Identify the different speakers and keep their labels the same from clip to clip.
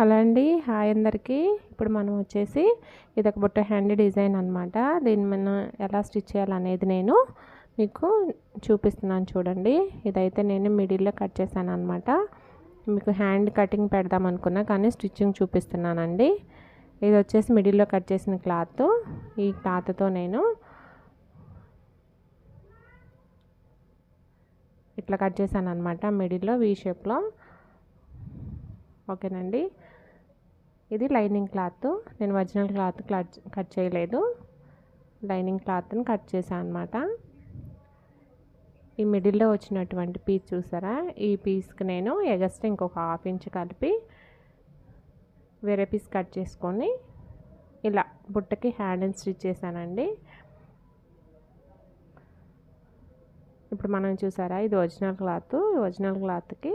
Speaker 1: Hello అండి. Hi అందరికీ. ఇప్పుడు మనం వచ్చేసి ఇది ఒక బుట్ట హ్యాండీ డిజైన్ అనమాట దీన్ని మనం ఎలా స్టిచ్ చేయాలనేది నేను మీకు చూపిస్తున్నాను చూడండి. ఇదైతే నేను మిడిల్లో కట్ చేశాను అనమాట మీకు హ్యాండ్ కటింగ్ పెడదాం అనుకున్నా కానీ స్టిచ్చింగ్ చూపిస్తున్నానండి. ఇది వచ్చేసి మిడిల్లో కట్ చేసిన క్లాత్. ఈ క్లాత్తో నేను ఇట్లా కట్ చేశాను అనమాట మిడిల్లో వీ షేప్లో. ఓకేనండి. ఇది లైనింగ్ క్లాత్. నేను ఒరిజినల్ క్లాత్ కట్ కట్ చేయలేదు. లైనింగ్ క్లాత్ని కట్ చేశాను అనమాట ఈ మిడిల్లో వచ్చినటువంటి పీస్ చూసారా? ఈ పీస్కి నేను ఎగస్ట్ ఇంకొక హాఫ్ ఇంచ్ కలిపి వేరే పీస్ కట్ చేసుకొని ఇలా బుట్టకి హ్యాండ్ అండ్ స్టిచ్ చేశానండి. ఇప్పుడు మనం చూసారా? ఇది ఒరిజినల్ క్లాత్. ఒరిజినల్ క్లాత్కి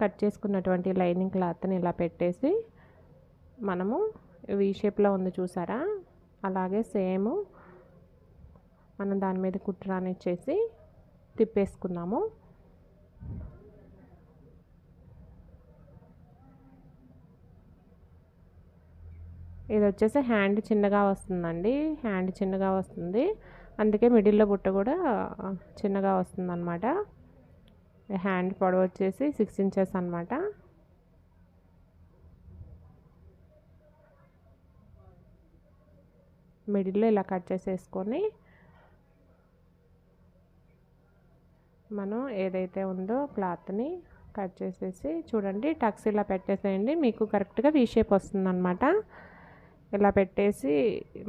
Speaker 1: కట్ చేసుకున్నటువంటి లైనింగ్ క్లాత్ని ఇలా పెట్టేసి మనము వీ షేప్లో ఉంది చూసారా? అలాగే సేమ్ మనం దాని మీద కుట్రానిచ్చేసి తిప్పేసుకుందాము ఇది వచ్చేసి హ్యాండ్ చిన్నగా వస్తుందండి. హ్యాండ్ చిన్నగా వస్తుంది. అందుకే మిడిల్లో బుట్ట కూడా చిన్నగా వస్తుంది అనమాట హ్యాండ్ పొడవు వచ్చేసి సిక్స్ ఇంచెస్ అనమాట మిడిల్లో ఇలా కట్ చేసేసుకొని మనం ఏదైతే ఉందో క్లాత్ని కట్ చేసేసి చూడండి టక్స్ ఇలా పెట్టేసేయండి మీకు కరెక్ట్గా వీ షేప్ వస్తుందన్నమాట. ఇలా పెట్టేసి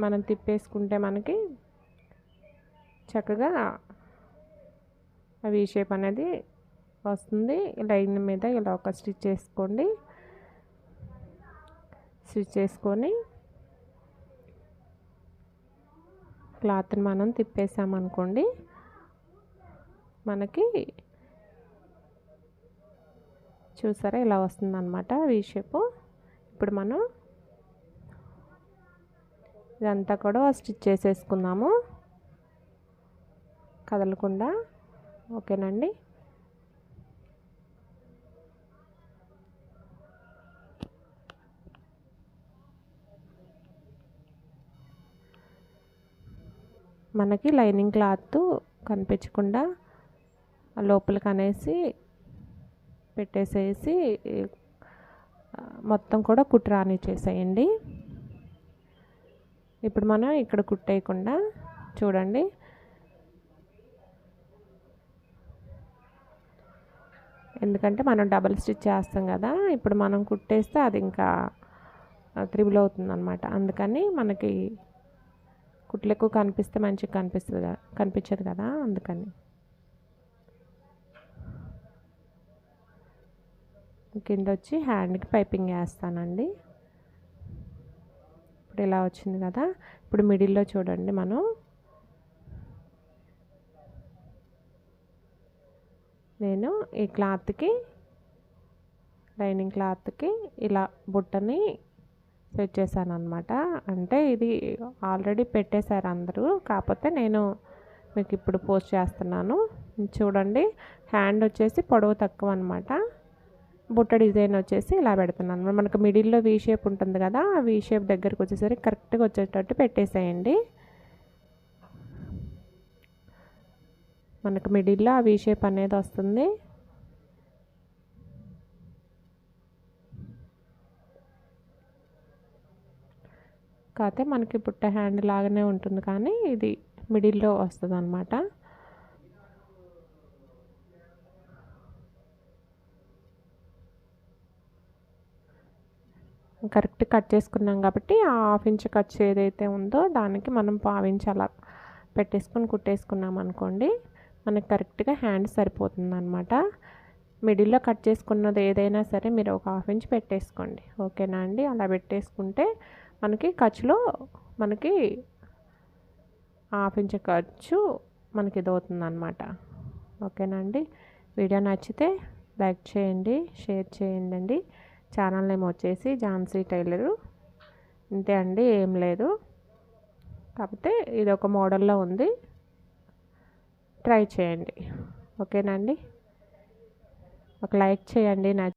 Speaker 1: మనం తిప్పేసుకుంటే మనకి చక్కగా వీ షేప్ అనేది వస్తుంది. లైన్ మీద ఇలా ఒక స్టిచ్ చేసుకోండి. స్టిచ్ చేసుకొని క్లాత్ని మనం తిప్పేసామనుకోండి మనకి చూసారా ఇలా వస్తుందన్నమాట వీ షేపు ఇప్పుడు మనం ఇదంతా కూడా స్టిచ్ చేసేసుకుందాము. కదలకుండా. ఓకేనండి? మనకి లైనింగ్ క్లాత్ కనిపించకుండా లోపలికి అనేసి పెట్టేసేసి మొత్తం కూడా కుట్రాని చేసేయండి. ఇప్పుడు మనం ఇక్కడ కుట్టేయకుండా చూడండి. ఎందుకంటే మనం డబల్ స్టిచ్ చేస్తాం కదా ఇప్పుడు మనం కుట్టేస్తే అది ఇంకా త్రిబుల్ అవుతుంది అనమాట అందుకని మనకి కుట్లు ఎక్కువ కనిపిస్తే మంచిగా కనిపిస్తుంది కదా కనిపించదు కదా అందుకని. కింద వచ్చి హ్యాండ్కి పైపింగ్ వేస్తానండి. ఇప్పుడు ఇలా వచ్చింది కదా ఇప్పుడు మిడిల్లో చూడండి మనం. నేను ఈ క్లాత్కి లైనింగ్ క్లాత్కి ఇలా బుట్టని సెట్ చేశాను అనమాట అంటే ఇది ఆల్రెడీ పెట్టేశారు అందరూ. కాకపోతే నేను మీకు ఇప్పుడు పోస్ట్ చేస్తున్నాను. చూడండి హ్యాండ్ వచ్చేసి పొడవు తక్కువ అనమాట బుట్ట డిజైన్ వచ్చేసి ఇలా పెడుతున్నాను. మనకు మిడిల్లో వీ షేప్ ఉంటుంది కదా ఆ వీ షేప్ దగ్గరకు వచ్చేసరికి కరెక్ట్గా వచ్చేటట్టు పెట్టేసేయండి. మనకు మిడిల్లో ఆ వీ షేప్ అనేది వస్తుంది. కాకపోతే మనకి పుట్ట హ్యాండ్ లాగానే ఉంటుంది కానీ ఇది మిడిల్లో వస్తుంది అనమాట కరెక్ట్ కట్ చేసుకున్నాం కాబట్టి ఆ హాఫ్ ఇంచ్ కట్ ఏదైతే ఉందో దానికి మనం పావించి అలా పెట్టేసుకొని కుట్టేసుకున్నాం అనుకోండి మనకి కరెక్ట్గా హ్యాండ్ సరిపోతుంది అనమాట మిడిల్లో కట్ చేసుకున్నది ఏదైనా సరే మీరు ఒక హాఫ్ ఇంచ్ పెట్టేసుకోండి. ఓకేనా అండి? అలా పెట్టేసుకుంటే మనకి ఖర్చులో మనకి హాఫ్ ఇంచ్ ఖర్చు మనకి ఇది అనమాట ఓకేనండి వీడియో నచ్చితే లైక్ చేయండి షేర్ చేయండి అండి. ఛానల్ నేమ్ వచ్చేసి ఝాన్సీ టైలరు. ఇంతే అండి ఏం లేదు. కాకపోతే ఇది ఒక మోడల్లో ఉంది. ట్రై చేయండి. ఓకేనండి ఒక లైక్ చేయండి నా